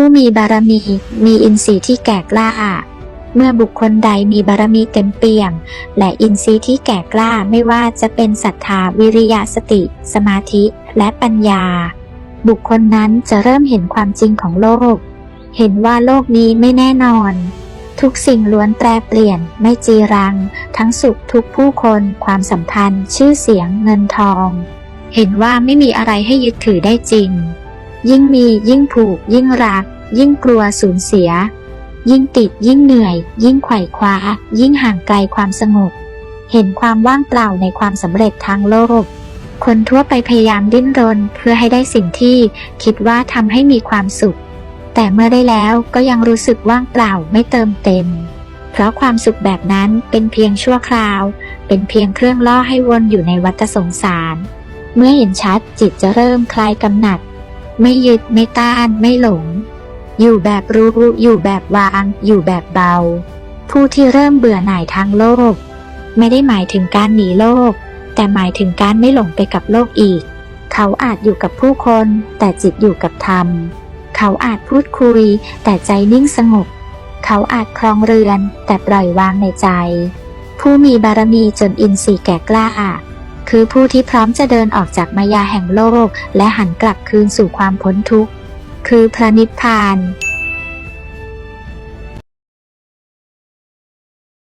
ผู้มีบารมี มีอินทรีย์ที่แก่กล้า เมื่อบุคคลใดมีบารมีเต็มเปี่ยม และอินทรีย์ที่แก่กล้าไม่ว่าจะเป็นศรัทธาวิริยะสติ สมาธิและปัญญา บุคคลนั้นจะเริ่มเห็นความจริงของโลก เห็นว่าโลกนี้ไม่แน่นอน ทุกสิ่งล้วนแปรเปลี่ยนไม่จีรัง ทั้งสุขทุกผู้คนความสัมพันธ์ ชื่อเสียงเงินทอง เห็นว่าไม่มีอะไรให้ยึดถือได้จริง ยิ่งมียิ่งผูก ยิ่งรัก ยิ่งกลัวสูญเสีย ยิ่งติดยิ่งเหนื่อย ยิ่งไขว่คว้า ยิ่งห่างไกลความสงบ เห็นความว่างเปล่าในความสำเร็จทางโลก คนทั่วไปพยายามดิ้นรนเพื่อให้ได้สิ่งที่คิดว่าทำให้มีความสุข แต่เมื่อได้แล้วก็ยังรู้สึกว่างเปล่าไม่เติมเต็ม เพราะความสุขแบบนั้นเป็นเพียงชั่วคราว เป็นเพียงเครื่องล่อให้วนอยู่ในวัฏสงสาร เมื่อเห็นชัดจิตจะเริ่มคลายกำหนัด ไม่ยึดไม่ต้านไม่หลง อยู่แบบรู้ อยู่แบบวาง อยู่แบบเบา ผู้ที่เริ่มเบื่อหน่ายทางโลก ไม่ได้หมายถึงการหนีโลก แต่หมายถึงการไม่หลงไปกับโลกอีก เขาอาจอยู่กับผู้คน แต่จิตอยู่กับธรรม เขาอาจพูดคุย แต่ใจนิ่งสงบ เขาอาจครองเรือน แต่ปล่อยวางในใจ ผู้มีบารมีจนอินทรีย์แก่กล้า คือผู้ที่พร้อมจะเดินออกจากมายาแห่งโลก และหันกลับคืนสู่ความพ้นทุกข์ คือพระนิพพาน